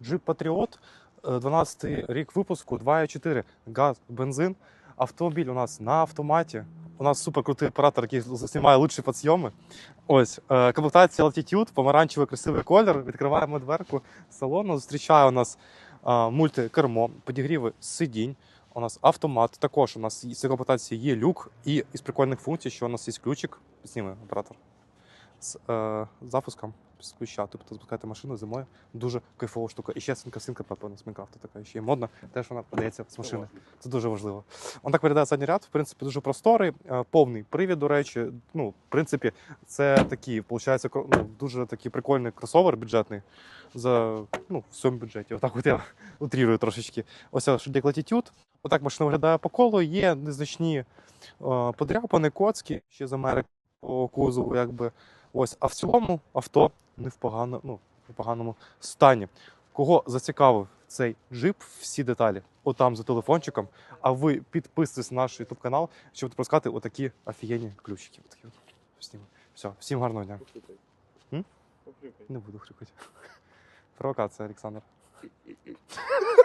Jeep Patriot, е, 12 рік випуску, 2.4 газ, бензин. Автомобіль у нас на автоматі. У нас суперкрутий оператор, який знімає лучші підйоми. Ось е, комплектація Altitude, помаранчевий красивий колір. Відкриваємо дверку салону. Зустрічає у нас е, мультикермо, підігріви сидінь. У нас автомат. Також у нас з комплектації є люк, і із прикольних функцій, що у нас є ключик. Зніми оператор з е, запуском з ключа. Тобто запускаєте машину зимою. Дуже кайфова штука. І ще синка синка пепена з Майнкрафту така ще й модна. Теж вона подається з машини. Це дуже важливо. Он так виглядає задній ряд. В принципі, дуже просторий, е, повний привід, до речі. Ну, в принципі, це такий, виходить, ну, дуже такий прикольний кросовер бюджетний за ну, в цьому бюджеті. Отак от я утрірую трошечки. Ось Шедек Latitude. Отак машина виглядає по колу. Є незначні е, подряпини, коцки ще з Америки по кузову, якби. Ось, а в цілому авто не в погано, ну, в поганому стані. Кого зацікавив цей джип, всі деталі, отам за телефончиком. А ви підписуйтесь на наш YouTube канал, щоб пропускати отакі офігенні ключики. Отакі от. Все, всім гарного дня. М? Не буду хрюкати. Провокація, Олександр.